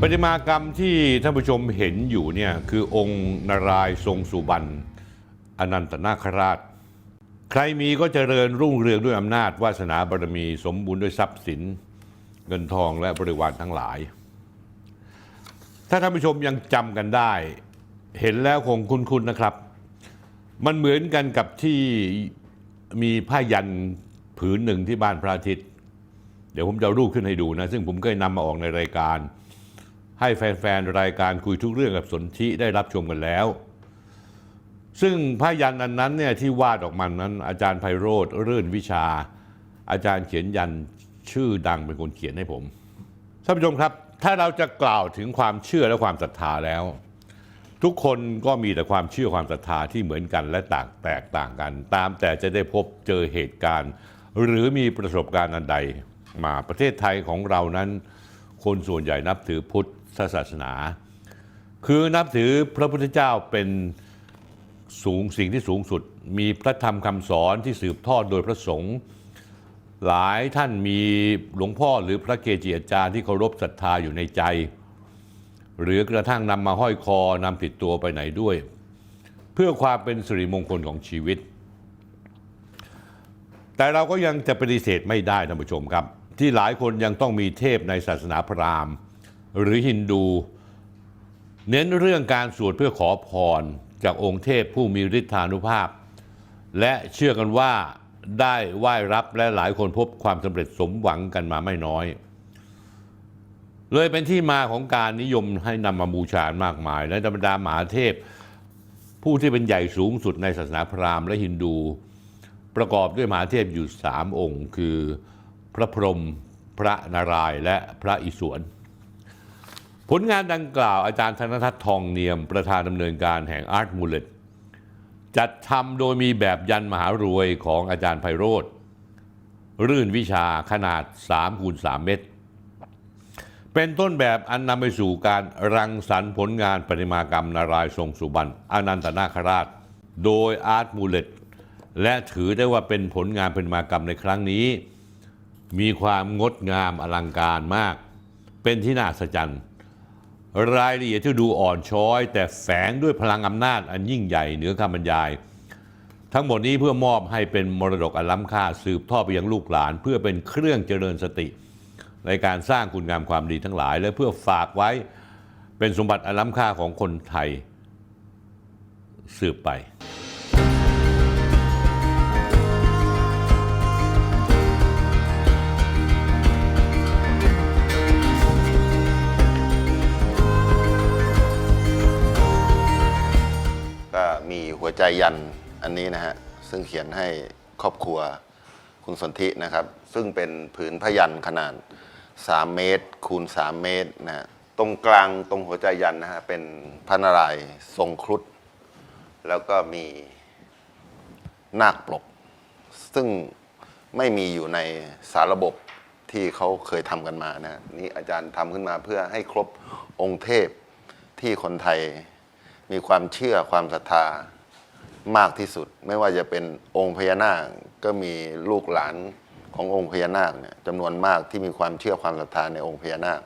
ประติมากรรมที่ท่านผู้ชมเห็นอยู่เนี่ยคือองค์นารายณ์ทรงสุบรรณอนันตนาคราช ใครมีก็เจริญรุ่งเรืองด้วยอำนาจวาสนาบารมีสมบูรณ์ด้วยทรัพย์สิน เงินทองและบริวารทั้งหลาย ถ้าท่านผู้ชมยังจำกันได้ เห็นแล้วคงคุ้นๆนะครับ มันเหมือนกันกับที่มีผ้ายันผืนหนึ่งที่บ้านพระอาทิตย์ เดี๋ยวผมจะเอารูปขึ้นให้ดูนะ ซึ่งผมเคยนำมาออกในรายการ ให้แฟนๆ รายการคุยทุกเรื่องกับสนธิได้รับชมกันแล้ว ซึ่งพยันอันนั้นเนี่ยที่วาดออกมานั้น อาจารย์ไพโรธเรื่นวิชา อาจารย์เขียนยันชื่อดังเป็นคนเขียนให้ผมท่านผู้ชมครับ ถ้าเราจะกล่าวถึงความเชื่อและความศรัทธาแล้ว ทุกคนก็มีแต่ความเชื่อความศรัทธาที่เหมือนกันและต่างแตกต่างกัน ตามแต่จะได้พบเจอเหตุการณ์ หรือมีประสบการณ์อันใด มาประเทศไทยของเรานั้น คนส่วนใหญ่นับถือพุทธ ศาสนา คือนับถือพระพุทธเจ้าเป็นสูงสิ่งที่สูงสุด มีพระธรรมคำสอนที่สืบทอดโดยพระสงฆ์หลายท่านมีหลวงพ่อหรือพระเกจิอาจารย์ที่เคารพศรัทธาอยู่ในใจ หรือกระทั่งนำมาห้อยคอนำติดตัวไปไหนด้วย เพื่อความเป็นสิริมงคลของชีวิต แต่เราก็ยังจะปฏิเสธไม่ได้ท่านผู้ชมครับ ที่หลายคนยังต้องมีเทพในศาสนาพราหมณ์ หรือฮินดู เน้นเรื่องการสวดเพื่อขอพรจากองค์เทพผู้มีฤทธานุภาพ และเชื่อกันว่าได้ไหว้รับและหลายคนพบความสำเร็จสมหวังกันมาไม่น้อย เลยเป็นที่มาของการนิยมให้นำมาบูชามากมาย และบรรดามหาเทพ ผู้ที่เป็นใหญ่สูงสุดในศาสนาพราหมณ์และฮินดู ประกอบด้วยมหาเทพอยู่สามองค์ คือพระพรหมพระนารายณ์และพระอิศวร ผลงานดังกล่าวอาจารย์ธนทัศน์ทองเนียม ประธานดำเนินการแห่งอาร์ตมูลเลตจัดทำโดยมีแบบยันมหารวยของอาจารย์ไพโรธรื่นวิชาขนาด3คูณ3เมตร เป็นต้นแบบอันนำไปสู่การรังสรรค์ผลงานประติมากรรมนารายทรงสุบรรณอนันตนาคราช โดยอาร์ตมูลเลตและถือได้ว่าเป็นผลงานประติมากรรมในครั้งนี้ มีความงดงามอลังการมาก เป็นที่น่าอัศจ รายละเอียดที่ดูอ่อนช้อย แต่แฝงด้วยพลังอำนาจอันยิ่งใหญ่เหนือคำบรรยาย ทั้งหมดนี้เพื่อมอบให้เป็นมรดกอันล้ำค่าสืบทอดไปยังลูกหลาน เพื่อเป็นเครื่องเจริญสติ ในการสร้างคุณงามความดีทั้งหลาย และเพื่อฝากไว้เป็นสมบัติอันล้ำค่าของคนไทยสืบไป หัวใจยันอันนี้นะฮะซึ่งเขียนให้ครอบครัวคุณสนธินะครับ ซึ่งเป็นผืนพยันขนาด 3 เมตร คูณ 3 เมตรนะฮะตรงกลางตรงหัวใจยันนะฮะเป็นพระนารายณ์ทรงครุฑแล้วก็มีนาคปลก ซึ่งไม่มีอยู่ในสาระบบที่เขาเคยทำกันมานะนี่อาจารย์ทำขึ้นมาเพื่อให้ครบองค์เทพที่คนไทยมีความเชื่อความศรัทธา มากที่สุด ไม่ว่าจะเป็นองค์พญานาคก็มีลูกหลานขององค์พญานาคเนี่ยจำนวนมากที่มีความเชื่อความศรัทธาในองค์พญานาค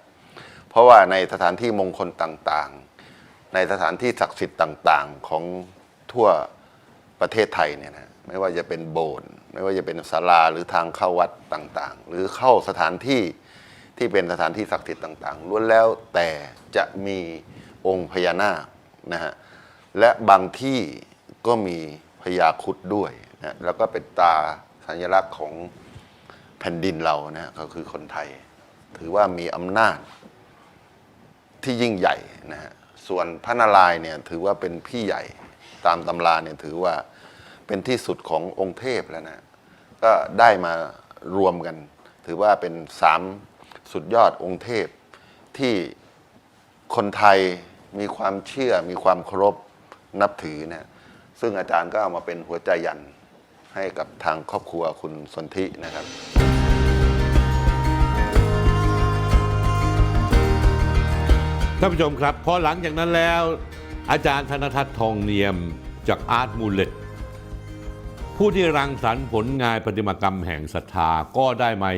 เพราะว่าในสถานที่มงคลต่างๆ ในสถานที่ศักดิ์สิทธิ์ต่างๆของทั่วประเทศไทยเนี่ยนะไม่ว่าจะเป็นโบสถ์ไม่ว่าจะเป็นศาลาหรือทางเข้าวัดต่างๆ หรือเข้าสถานที่ที่เป็นสถานที่ศักดิ์สิทธิ์ต่างๆล้วนแล้วแต่จะมีองค์พญานาคนะฮะและบางที่ ก็มีพญาครุดด้วยนะแล้วก็เป็นตาสัญลักษณ์ของแผ่นดินเรานะก็คือคนไทย ถือว่ามีอำนาจที่ยิ่งใหญ่นะฮะส่วนพระนารายณ์เนี่ยถือว่าเป็นพี่ใหญ่ตามตำราเนี่ยถือว่าเป็นที่สุดขององค์เทพแล้วนะก็ได้มารวมกัน ถือว่าเป็นสามสุดยอดองค์เทพที่คนไทยมีความเชื่อมีความเคารพนับถือนะ ซึ่งอาจารย์ก็เอามาเป็นหัวใจยันให้กับทางครอบครัวคุณสนธินะครับ ท่านผู้ชมครับ พอหลังจากนั้นแล้ว อาจารย์ธนทัศน์ทองเนียมจากอาร์ตมูลเลตผู้ที่รังสรรค์ผลงานประติมากรรมแห่งศรัทธาก็ได้มา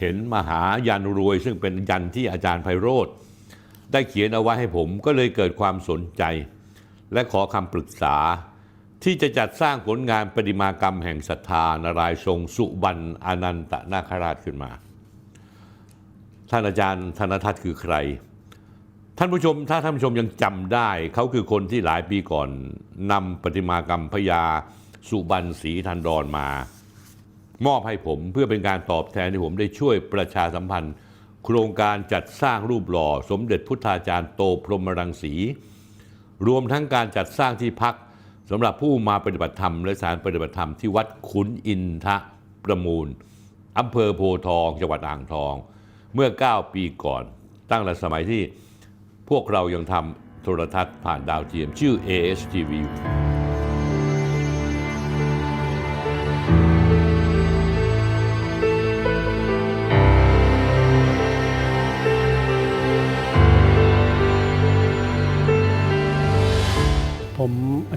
เห็นมหายันรวย ซึ่งเป็นยันที่อาจารย์ไพโรธได้เขียนเอาไว้ให้ผมก็เลยเกิดความสนใจ และขอคำปรึกษา ที่จะจัดสร้างผลงานประติมากรรมแห่งศรัทธานารายทรงสุบรรณอนันตนาคราชขึ้นมา ท่านอาจารย์ธนทัศน์คือใคร ท่านผู้ชมถ้าท่านผู้ชมยังจำได้ เขาคือคนที่หลายปีก่อนนำประติมากรรมพญาสุบรรณศรีธันดรมามอบให้ผมเพื่อเป็นการตอบแทนที่ผมได้ช่วยประชาสัมพันธ์ โครงการจัดสร้างรูปหล่อ สมเด็จพุทธาจารย์โตพรหมรังสี รวมทั้งการจัดสร้างที่พัก สำหรับผู้มาปฏิบัติธรรมและสารปฏิบัติธรรมที่วัดขุนอินทะประมูลอำเภอโพทองจังหวัดอ่างทอง เมื่อ 9 ปีก่อน ตั้งแต่สมัยที่พวกเรายังทำโทรทัศน์ผ่านดาวเทียมชื่อ ASTV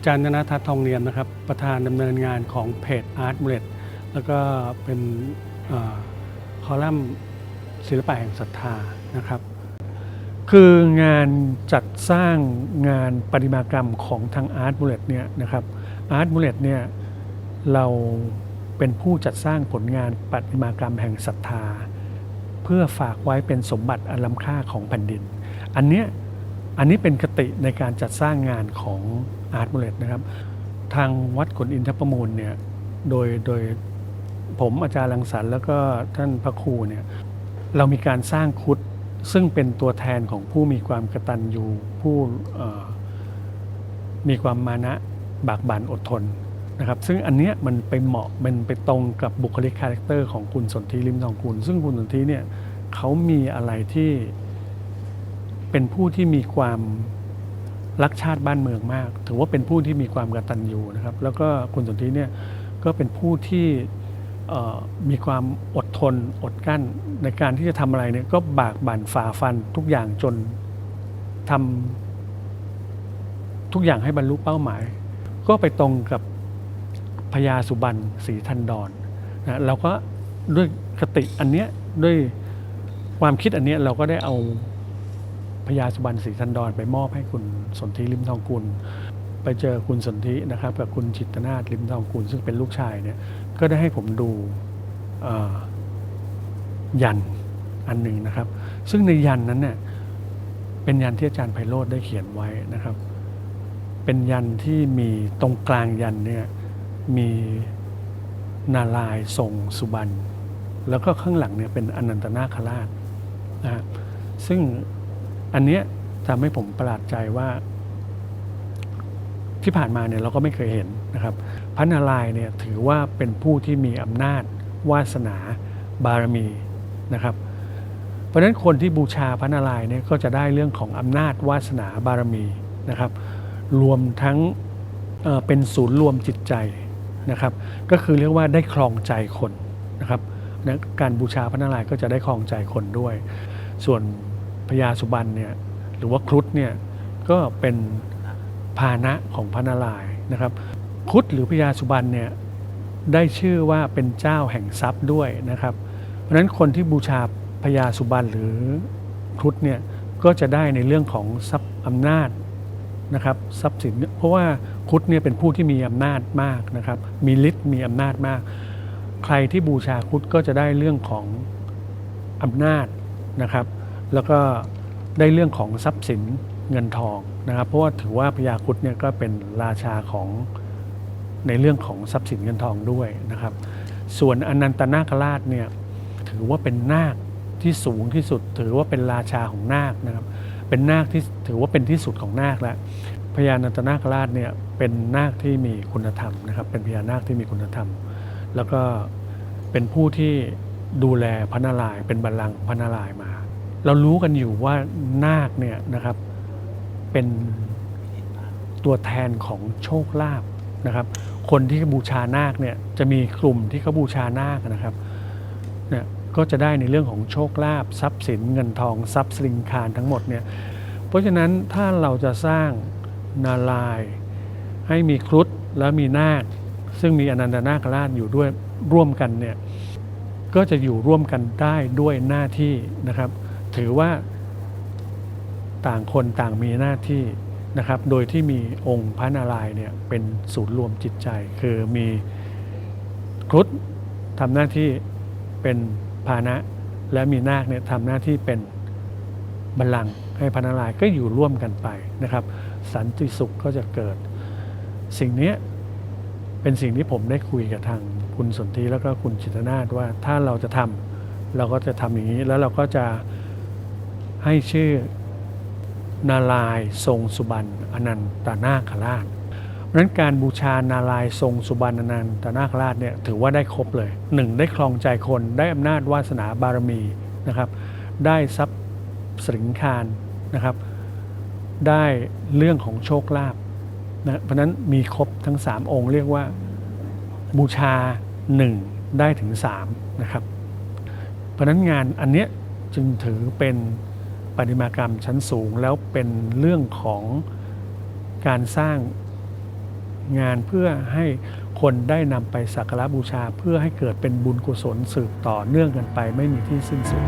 อาจารย์ธนทัศน์ทองเนียมนะครับ ประธานดำเนินงานของเพจ Art m u l e t แล้วก็เป็นอคอลัมน์ศิลปะแห่งศรัทธานะครับ คืองานจัดสร้างงานประติมากรรมของทาง Art m u l e t เนี่ยนะครับ Art m u l e t เนี่ยเราเป็นผู้จัดสร้างผลงานประติมากรรมแห่งศรัทธา เพื่อฝากไว้เป็นสมบัติอันล้ำค่าของแผ่นดิน อันเนี้ยอันนี้เป็นคติในการจัดสร้างงานของ อาร์ต l ูเลตนะครับ ทางวัดขนอินทประมูลเนี่ยโดยโดยผมอาจารย์ลังสรรค์แล้วก็ท่านพระครูเนี่ยเรามีการสร้างคุดซึ่งเป็นตัวแทนของผู้มีความกระตัญญูผู้มีความมานะบากบั่นอดทนนะครับ ซึ่งอันเนี้ยมันไปเหมาะมันไปตรงกับบุคลิกคาแรคเตอร์ของคุณสนธิริมทองคุณซึ่งคุณสนธิเนี่ยเขามีอะไรที่เป็นผู้ที่มีความ รักชาติบ้านเมืองมาก ถือว่าเป็นผู้ที่มีความกตัญญูนะครับ แล้วก็คุณสนธิเนี่ยก็เป็นผู้ที่มีความอดทนอดกั้นในการที่จะทำอะไรเนี่ยก็บากบั่นฝ่าฟันทุกอย่างจนทำทุกอย่างให้บรรลุเป้าหมาย ก็ไปตรงกับพญาสุบรรณศรีทันดรนะเราก็ด้วยคติอันเนี้ยด้วยความคิดอันเนี้ยเราก็ได้เอา พญาสุบรรณศรีทันดรไปมอบให้คุณสนธิลิมทองกุล ไปเจอคุณสนธินะครับกับคุณจิตนาถลิมทองกุลซึ่งเป็นลูกชายเนี่ยก็ได้ให้ผมดูยันอันหนึ่งนะครับ ซึ่งในยันนั้นเนี่ยเป็นยันที่อาจารย์ไพโรธได้เขียนไว้นะครับ เป็นยันที่มีตรงกลางยันเนี่ยมีนาลายทรงสุบรรณแล้วก็ข้างหลังเนี่ยเป็นอนันตนาคราชนะฮะซึ่ง อันเนี้ยทำให้ผมประหลาดใจว่า ที่ผ่านมาเนี่ยเราก็ไม่เคยเห็นนะครับพระนารายณ์เนี่ยถือว่าเป็นผู้ที่มีอำนาจ วาสนาบารมีนะครับ เพราะฉะนั้นคนที่บูชาพระนารายณ์เนี่ยก็จะได้เรื่องของอำนาจวาสนาบารมีนะครับ รวมทั้งเเป็นศูนย์รวมจิตใจนะครับ ก็คือเรียกว่าได้ครองใจคนนะครับนะการบูชาพระนารายณ์ก็จะได้ครองใจคนด้วย ส่วน พญาสุบรรณเนี่ยหรือว่าครุฑเนี่ยก็เป็นพาหนะของพระนารายณ์นะครับครุฑหรือพญาสุบรรณเนี่ยได้ชื่อว่าเป็นเจ้าแห่งทรัพย์ด้วยนะครับ เพราะฉะนั้นคนที่บูชาพญาสุบรรณหรือครุฑเนี่ยก็จะได้ในเรื่องของทรัพย์อำนาจนะครับทรัพย์สินเพราะว่าครุฑเนี่ยเป็นผู้ที่มีอำนาจมากนะครับ มีฤทธิ์มีอำนาจมาก ใครที่บูชาครุฑก็จะได้เรื่องของอำนาจนะครับ แล้วก็ได้เรื่องของทรัพย์สินเงินทองนะครับ เพราะว่าถือว่าพญาครุฑเนี่ยก็เป็นราชาของในเรื่องของทรัพย์สินเงินทองด้วยนะครับ ส่วนอนันตนาคราชเนี่ยถือว่าเป็นนาคที่สูงที่สุด ถือว่าเป็นราชาของนาคนะครับ เป็นนาคที่ถือว่าเป็นที่สุดของนาคแล้วพญานันตนาคราชเนี่ยเป็นนาคที่มีคุณธรรมนะครับ เป็นพญานาคที่มีคุณธรรม แล้วก็เป็นผู้ที่ดูแลพระนารายณ์เป็นบัลลังก์พระนารายณ์มา เรารู้กันอยู่ว่านาคเนี่ยนะครับเป็นตัวแทนของโชคลาภนะครับ คนที่บูชานาคเนี่ยจะมีกลุ่มที่เขาบูชานาคนะครับเนี่ยก็จะได้ในเรื่องของโชคลาภทรัพย์สินเงินทองทรัพย์สินคารทั้งหมดเนี่ยเพราะฉะนั้นถ้าเราจะสร้างนาลาย ให้มีครุฑแล้วมีนาค ซึ่งมีอนันตนาคราชอยู่ด้วยร่วมกันเนี่ยก็จะอยู่ร่วมกันได้ด้วยหน้าที่นะครับ ถือว่าต่างคนต่างมีหน้าที่นะครับ โดยที่มีองค์พระนารายณ์เนี่ยเป็นศูนย์รวมจิตใจ คือมีครุฑทำหน้าที่เป็นพาหนะ และมีนาคเนี่ยทำหน้าที่เป็นบัลลังก์ให้พระนารายณ์ก็อยู่ร่วมกันไปนะครับ สันติสุขก็จะเกิด สิ่งนี้เป็นสิ่งที่ผมได้คุยกับทางคุณสนธิแล้วก็คุณจิตรนาถว่าถ้าเราจะทำเราก็จะทำอย่างนี้แล้วเราก็จะ ให้ชื่อ นารายทรงสุบรรณอนันตนาคราชเพราะฉะนั้นการบูชานารายทรงสุบรรณอนันตนาคราชเนี่ยถือว่าได้ครบเลยหนึ่งได้ครองใจคนได้อำนาจวาสนาบารมีนะครับ ได้ทรัพย์สิงคารนะครับ ได้เรื่องของโชคลาภนะเพราะนั้นมีครบทั้ง 3 องค์เรียกว่าบูชา 1 ได้ถึง3นะครับเพราะฉะนั้นงานอันเนี้ยจึงถือเป็น ปฏิมากรรมชั้นสูง แล้วเป็นเรื่องของการสร้างงานเพื่อให้คนได้นำไปสักการะบูชา เพื่อให้เกิดเป็นบุญกุศลสืบต่อเนื่องกันไปไม่มีที่สิ้นสุด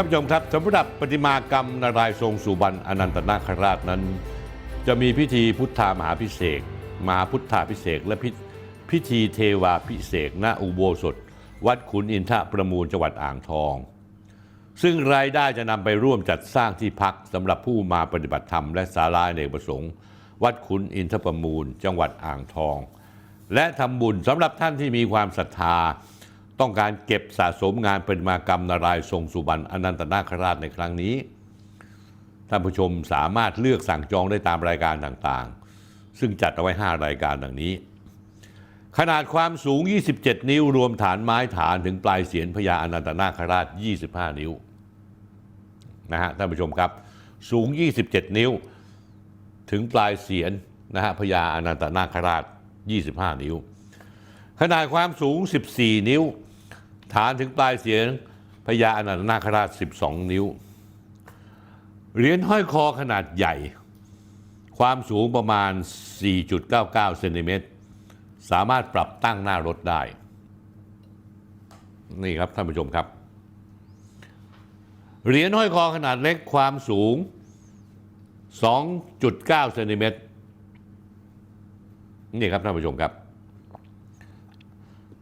ท่านผู้ชมครับสำหรับปฏิมากรรมนารายทรงสุบรรณอนันตนาคราชนั้น จะมีพิธีพุทธามหาพิเศษมหาพุทธาพิเศษและพิพิธีเทวาพิเศษณอุโบสถ วัดขุนอินทประมูลจังหวัดอ่างทอง ซึ่งรายได้จะนำไปร่วมจัดสร้างที่พักสำหรับผู้มาปฏิบัติธรรมและศาลาในกประสงค์ วัดขุนอินทประมูล จังหวัดอ่างทอง และทำบุญสำหรับท่านที่มีความศรัทธา ต้องการเก็บสะสมงานประติมากรรมนารายณ์ทรงสุบรรณอนันตนาคราชในครั้งนี้ ท่านผู้ชมสามารถเลือกสั่งจองได้ตามรายการต่างๆ ซึ่งจัดเอาไว้ 5 รายการดังนี้ ขนาดความสูง 27 นิ้วรวมฐานไม้ฐานถึงปลายเสียนพญาอนันตนาคราช 25 นิ้วนะฮะท่านผู้ชมครับ สูง 27 นิ้ว ถึงปลายเสียนนะฮะพญาอนันตนาคราช 25 นิ้ว ขนาดความสูง 14 นิ้ว ฐานถึงปลายเสียงพญาอนันตนาคราช 12 นิ้ว เหรียญห้อยคอขนาดใหญ่ ความสูงประมาณ 4.99 เซนติเมตร สามารถปรับตั้งหน้ารถได้ นี่ครับท่านผู้ชมครับ เหรียญห้อยคอขนาดเล็กความสูง 2.9 เซนติเมตร นี่ครับท่านผู้ชมครับ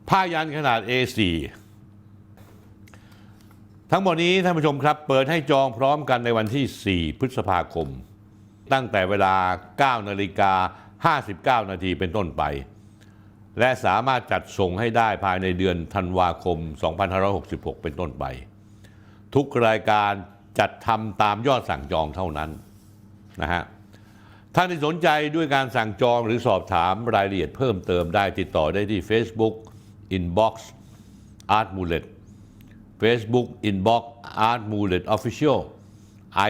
ผ้ายันขนาด A4 ทั้งหมดนี้ท่านผู้ชมครับ เปิดให้จองพร้อมกันในวันที่ 4 พฤษภาคม ตั้งแต่เวลา 9 นาฬิกา 59 นาทีเป็นต้นไป และสามารถจัดส่งให้ได้ภายในเดือนธันวาคม 2566 เป็นต้นไป ทุกรายการจัดทำตามยอดสั่งจองเท่านั้นนะฮะท่านที่สนใจด้วยการสั่งจองหรือสอบถามรายละเอียดเพิ่มเติมได้ติดต่อได้ที่ Facebook Inbox Art m u l e t Facebook Inbox Art m u l e t Official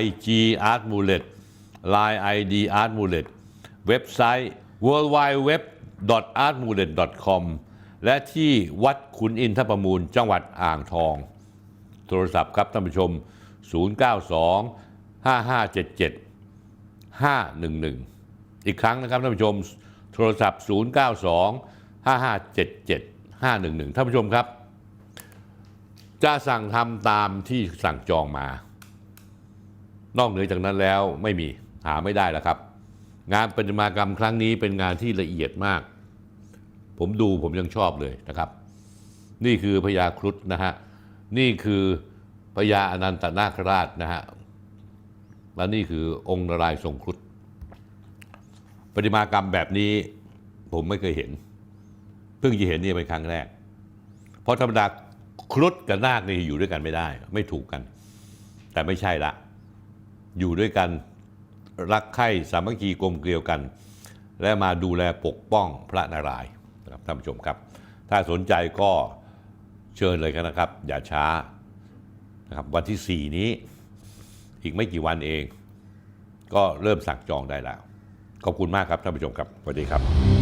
IG Art m u l e t Line ID Art m u l e t เว็บไซต์ w o r l d w i d e w e b a r t m u l e t c o m และที่วัดขุนอินทประมูลจังหวัดอ่างทอง โทรศัพท์ครับท่านผู้ชม 092 5577 511 อีกครั้งนะครับท่านผู้ชม โทรศัพท์ 092 5577 511 ท่านผู้ชมครับ จะสั่งทำตามที่สั่งจองมา นอกเหนือจากนั้นแล้วไม่มีหาไม่ได้แล้วครับ งานประติมากรรมครั้งนี้เป็นงานที่ละเอียดมาก ผมดูผมยังชอบเลยนะครับ นี่คือพญาครุฑนะฮะนี่คือพญาอนันตนาคราชนะฮะและนี่คือองค์นารายทรงครุฑประติมากรรมแบบนี้ผมไม่เคยเห็น เพิ่งจะเห็นนี่เป็นครั้งแรก เพราะธรรมดา ครุฑกับนาคนี่อยู่ด้วยกันไม่ได้ ไม่ถูกกัน แต่ไม่ใช่ละ อยู่ด้วยกันรักใคร่สามัคคีกลมเกลียวกัน และมาดูแลปกป้องพระนารายณ์นะครับท่านผู้ชมครับ ถ้าสนใจก็เชิญเลยกันนะครับ อย่าช้านะครับวันที่ 4 นี้อีกไม่กี่วันเอง ก็เริ่มสั่งจองได้แล้ว ขอบคุณมากครับท่านผู้ชมครับสวัสดีครับ